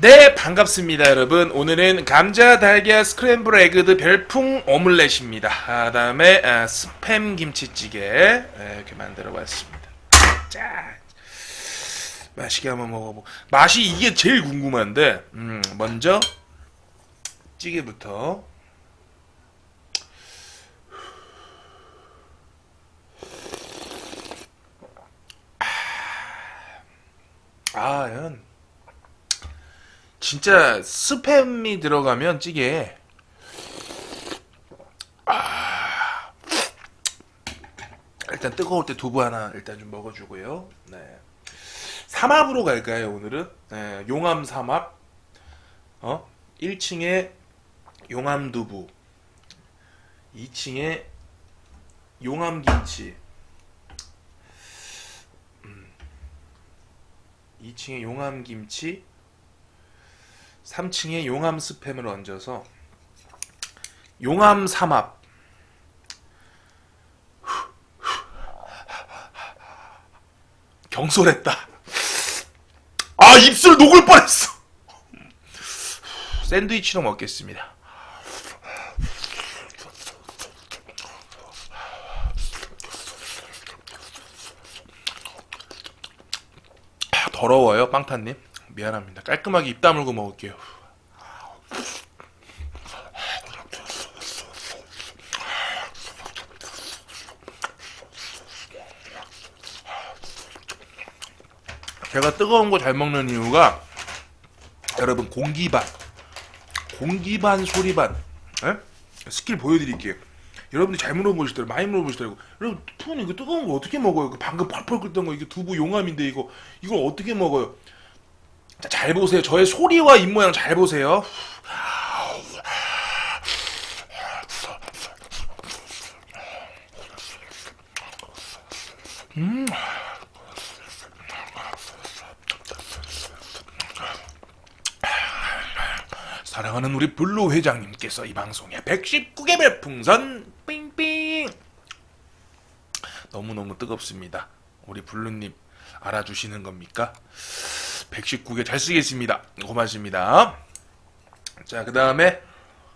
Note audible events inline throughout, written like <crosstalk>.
네 반갑습니다 여러분. 오늘은 감자 달걀 스크램블 에그드 별풍 오믈렛입니다. 아, 다음에 아, 스팸 김치찌개 네, 이렇게 만들어 봤습니다. 자 맛있게 한번 먹어보고. 맛이 이게 제일 궁금한데 음, 먼저 찌개부터. 아, 연. 진짜 스팸이 들어가면 찌개에 아, 일단 뜨거울 때 두부 하나 일단 좀 먹어주고요. 네. 삼합으로 갈까요 오늘은? 네, 용암 삼합. 어? 1층에 용암 두부, 2층에 용암 김치. 2층에 용암 김치, 3층에 용암 스팸을 얹어서 용암 삼합. 경솔했다. 아 입술 녹을 뻔했어. 샌드위치로 먹겠습니다. 더러워요, 빵타님. 미안합니다. 깔끔하게 입 다물고 먹을게요. 제가 뜨거운 거 잘 먹는 이유가 여러분 공기 반, 공기 반 소리 반, 에? 스킬 보여드릴게요. 여러분들이 잘 물어보시더라고 많이 물어보시더라고 여러분 푸는 이거 뜨거운 거 어떻게 먹어요? 그 방금 펄펄 끓던 거 이게 두부 용암인데 이거 이걸 어떻게 먹어요? 자, 잘 보세요. 저의 소리와 입 모양 잘 보세요. 음. 사랑하는 우리 블루 회장님께서 이 방송에 119개 별풍선 삥삥 너무너무 뜨겁습니다. 우리 블루님 알아주시는 겁니까? 119개 잘 쓰겠습니다. 고맙습니다. 자, 그 다음에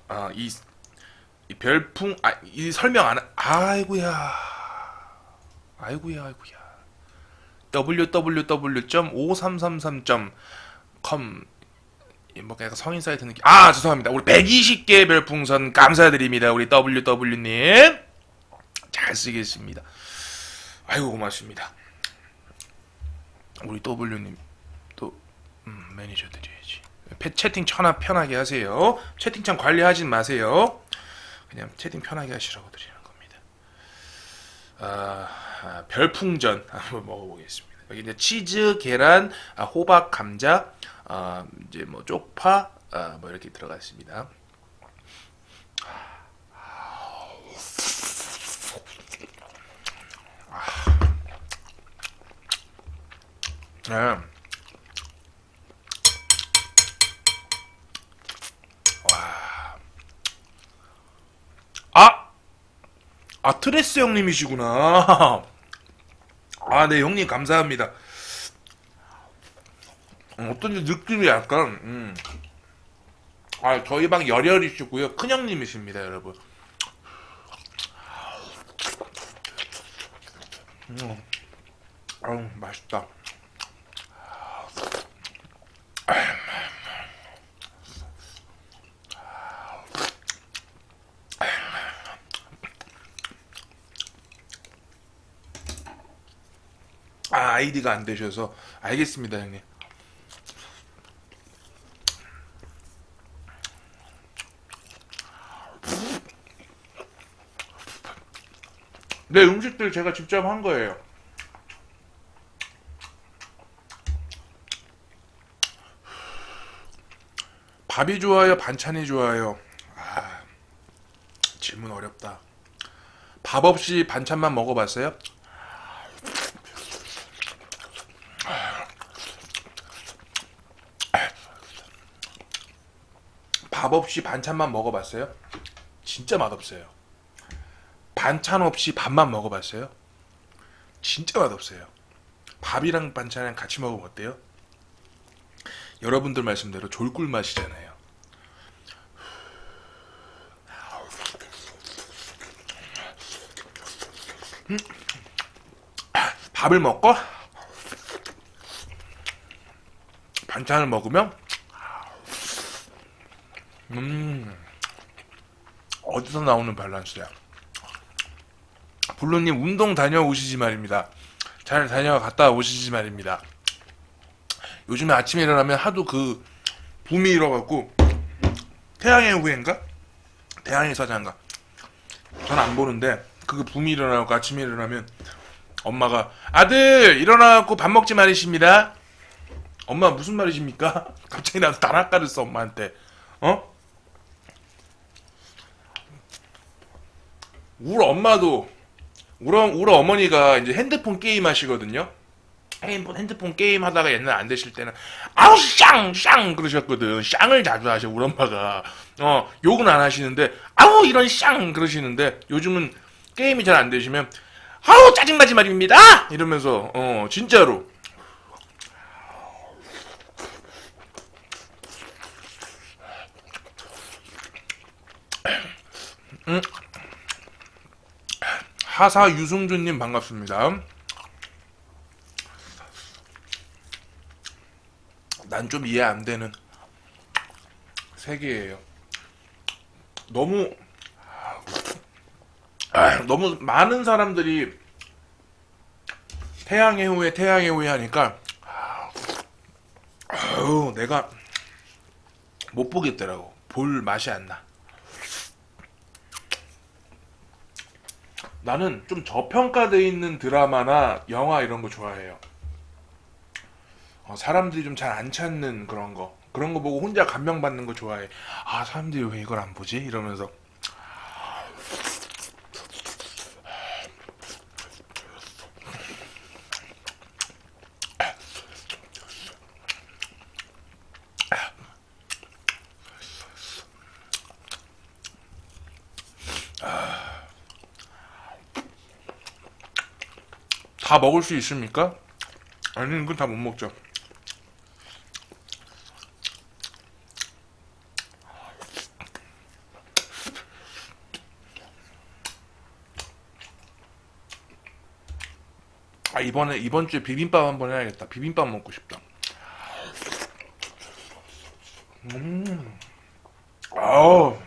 아, 이, 이 별풍 아, 이 설명 안 하- 아이고야. 아이고야, 아이고야. www.5333.com 뭐 약간 성인 사이트 느낌. 아 죄송합니다. 우리 120개 별풍선 감사드립니다. 우리 WW님 잘 쓰겠습니다. 아이고 고맙습니다. 우리 W님 또 음, 매니저 드려야지. 패- 채팅 천하 편하게 하세요. 채팅창 관리하진 마세요. 그냥 채팅 편하게 하시라고 드리는 겁니다. 아, 아, 별풍전 <laughs> 한번 먹어보겠습니다. 여기 이제 치즈, 계란, 아, 호박, 감자, 아, 이제 뭐 쪽파, 아, 뭐 이렇게 들어가 있습니다. 아. 와. 아! 아, 트레스 형님이시구나. 아, 네, 형님, 감사합니다. 음, 어떤지 느낌이 약간, 음. 아, 저희 방 열혈이시고요. 큰형님이십니다, 여러분. 음. 아유, 맛있다. 아, 아이디가 안 되셔서. 알겠습니다, 형님. 네, 음식들 제가 직접 한 거예요. 밥이 좋아요, 반찬이 좋아요. 아, 질문 어렵다. 밥 없이 반찬만 먹어봤어요? 밥 없이 반찬만 먹어봤어요? 진짜 맛없어요. 반찬 없이 밥만 먹어봤어요? 진짜 맛없어요. 밥이랑 반찬이랑 같이 먹으면 어때요? 여러분들 말씀대로 졸꿀 맛이잖아요. 음. 밥을 먹고 반찬을 먹으면 음 어디서 나오는 밸런스야? 블루님 운동 다녀오시지 말입니다. 잘 다녀갔다 오시지 말입니다. 요즘에 아침에 일어나면 하도 그 붐이 일어갖고 태양의 후예인가? 태양의 사자인가? 전 안 보는데 그 붐이 일어나고 아침에 일어나면 엄마가 아들 일어나갖고 밥 먹지 말이십니다. 엄마 무슨 말이십니까? <laughs> 갑자기 나도 다락가를 써 엄마한테 어? 우리 엄마도 우리, 우리 어머니가 이제 핸드폰 게임 하시거든요. 핸드폰, 핸드폰 게임 하다가 옛날 안 되실 때는 아우 쌍! 쌍! 그러셨거든. 쌍을 자주 하셔 우리 엄마가. 어 욕은 안 하시는데 아우 이런 쌍! 그러시는데 요즘은 게임이 잘 안 되시면 아우 짜증나지 말입니다! 이러면서 어 진짜로 음. 하사 유승준님 반갑습니다. 난 좀 이해 안 되는 세계예요. 너무 아, 너무 많은 사람들이 태양의 후예 태양의 후예 하니까 아유, 내가 못 보겠더라고. 볼 맛이 안 나. 나는 좀 저평가돼 있는 드라마나 영화 이런 거 좋아해요. 어, 사람들이 좀 잘 안 찾는 그런 거. 그런 거 보고 혼자 감명 받는 거 좋아해. 아, 사람들이 왜 이걸 안 보지? 이러면서. 다 먹을 수 있습니까? 아니, 이건 다 못 먹죠. 아, 이번에, 이번 주에 비빔밥 한번 해야겠다. 비빔밥 먹고 싶다. 음. 아우.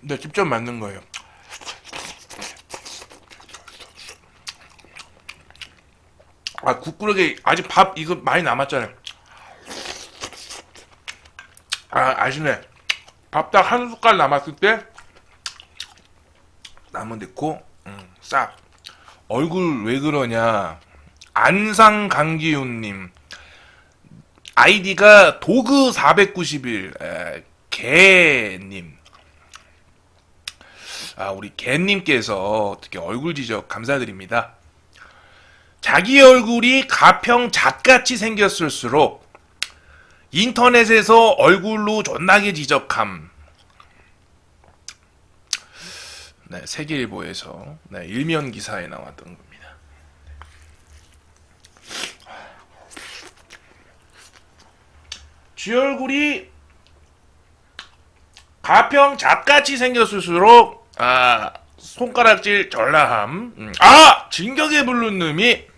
네, 직접 만든 거예요. 아 국그릇에 아직 밥 이거 많이 남았잖아요. 아 아시네. 밥 딱 한 숟갈 남았을 때 남은 넣고 음, 싹. 얼굴 왜 그러냐? 안상 강기훈님 아이디가 도그 491 에, 개님. 아 우리 개님께서 어떻게 얼굴 지적 감사드립니다. 자기 얼굴이 가평 잣같이 생겼을수록 인터넷에서 얼굴로 존나게 지적함. 네, 세계일보에서 네, 일면 기사에 나왔던 겁니다. 쥐 얼굴이 가평 잣같이 생겼을수록 아 손가락질 전라함. 음, 아 진격의 블루님이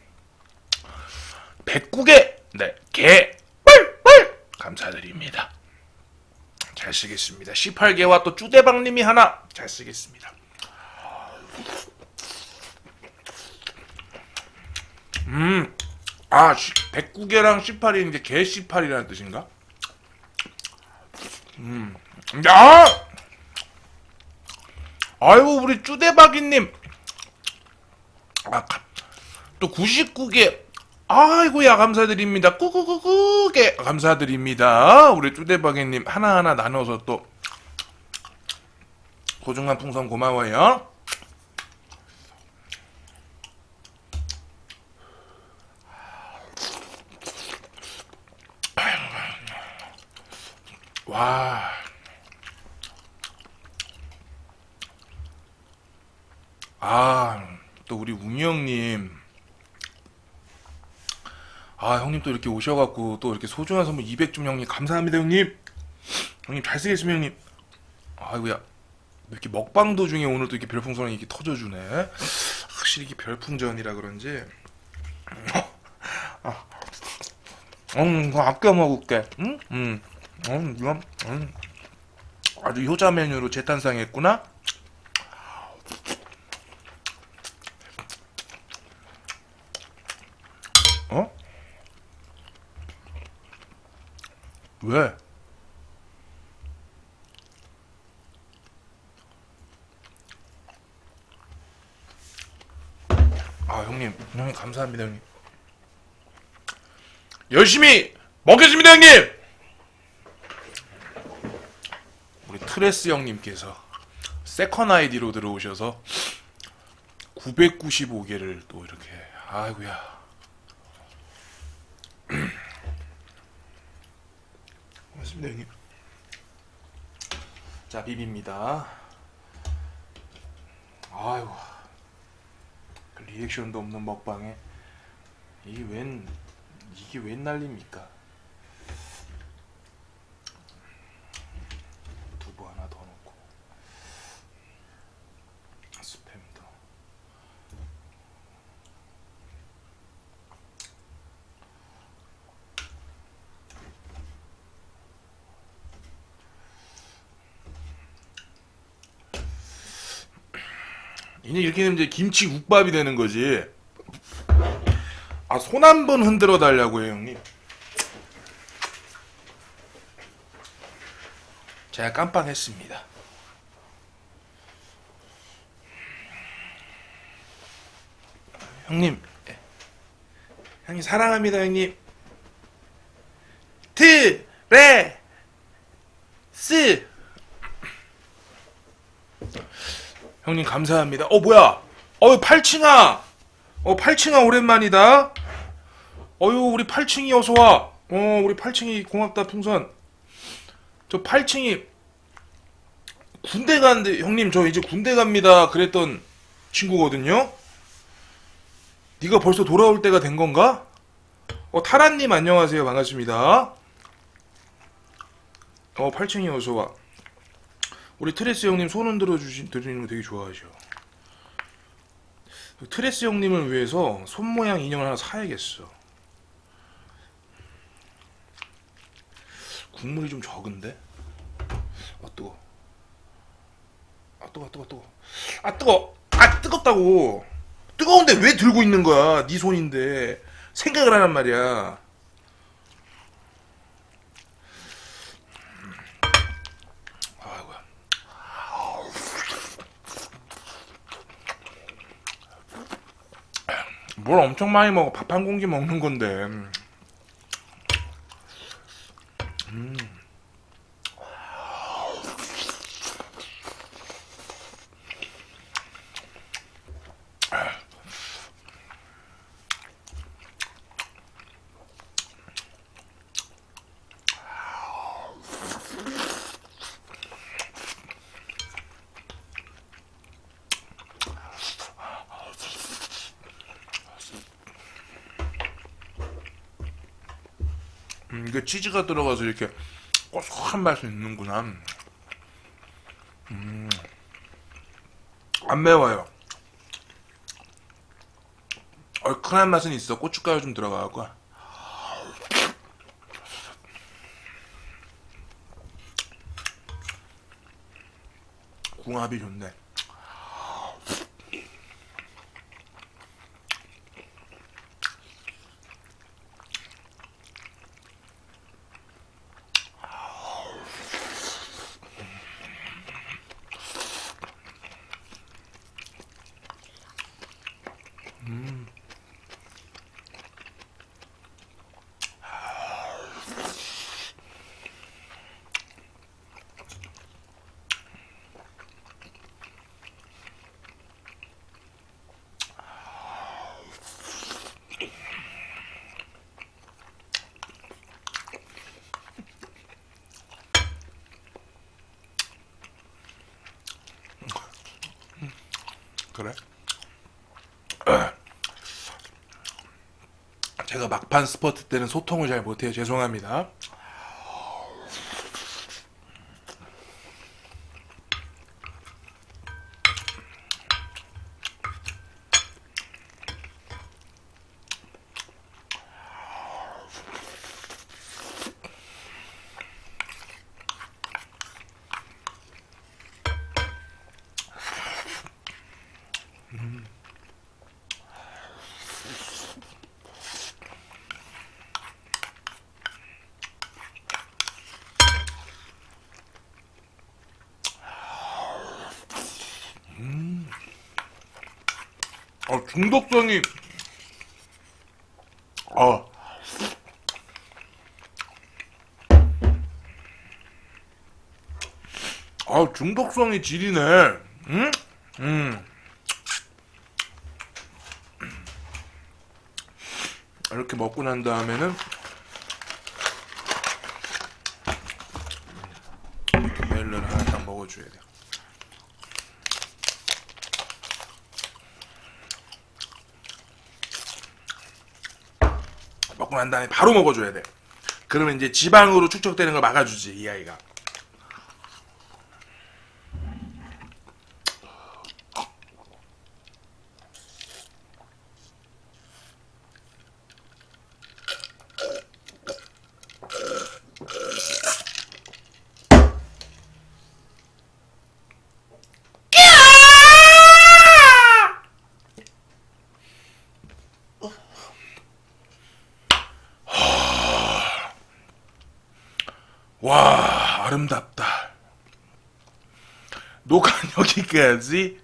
백국의 네, 개 뿔뿔 감사드립니다. 잘 쓰겠습니다. 18개와 또 쭈대방님이 하나 잘 쓰겠습니다. 음, 아, 백국개랑 18이 이제 개 18이라는 뜻인가? 음, 야! 아이고, 우리 쭈대박이님. 아, 또 99개 아이고야 감사드립니다. 꾸꾸꾸꾸게 감사드립니다. 우리 쭈대박이님 하나하나 나눠서 또 소중한 풍선 고마워요. 와. 아, 또 우리 웅이 형님. 아 형님 또 이렇게 오셔갖고 또 이렇게 소중한 선물 200좀 형님 감사합니다 형님. 형님 잘 쓰겠습니다 형님. 아이고야. 이렇게 먹방 도중에 오늘 또 이렇게 별풍선이 이렇게 터져주네? 확실히 이게 별풍전이라 그런지. 아, 음 그거 아껴 먹을게. 응? 음, 음 이건 음. 아주 효자 메뉴로 재탄생했구나 어? 왜? 아 형님. 형님 감사합니다 형님. 열심히 먹겠습니다 형님! 우리 트레스 형님께서 세컨 아이디로 들어오셔서 995개를 또 이렇게 아이고야 형님 자 비비입니다. 아이고 그 리액션도 없는 먹방에. 이게 웬 이게 웬 난리입니까 두부 하나 더 넣고 스팸도 이제 이렇게 되면 이제 김치 국밥이 되는 거지. 아, 손 한 번 흔들어 달라고 해요, 형님. 제가 깜빡했습니다. 형님, 예. 형님 사랑합니다, 형님. 트, 레, 스. 형님 감사합니다. 어 뭐야? 어 팔칭아. 어 팔칭아 오랜만이다. 어유 우리 팔칭이 어서 와. 어 우리 팔칭이 고맙다 풍선. 저 팔칭이 군대 가는데 형님 저 이제 군대 갑니다. 그랬던 친구거든요. 네가 벌써 돌아올 때가 된 건가? 어 타라님 안녕하세요 반갑습니다. 어 팔칭이 어서 와. 우리 트레스 형님 손 흔들어 주신 드리는 거 되게 좋아하셔. 트레스 형님을 위해서 손 모양 인형을 하나 사야겠어. 국물이 좀 적은데? 아 뜨거. 아 뜨거, 뜨거, 뜨거. 아 뜨거. 아 뜨겁다고. 뜨거운데 왜 들고 있는 거야? 네 손인데 생각을 하란 말이야. 뭘 엄청 많이 먹어. 밥 한 공기 먹는 건데. 음. 음, 이게 치즈가 들어가서 이렇게 고소한 맛이 있는구나. 음. 안 매워요. 얼큰한 맛은 있어. 고춧가루 좀 들어가고. 궁합이 좋네. 그래? <clears throat> 제가 막판 스퍼트 때는 소통을 잘 못해요. 죄송합니다. 어, 중독성이 어. 아, 중독성이 지리네. 응? 음. 이렇게 먹고 난 다음에는 멜론 하나 딱 먹어줘야 돼. 먹고 난 다음에 바로 먹어줘야 돼. 그러면 이제 지방으로 축적되는 걸 막아주지 이 아이가. Dica de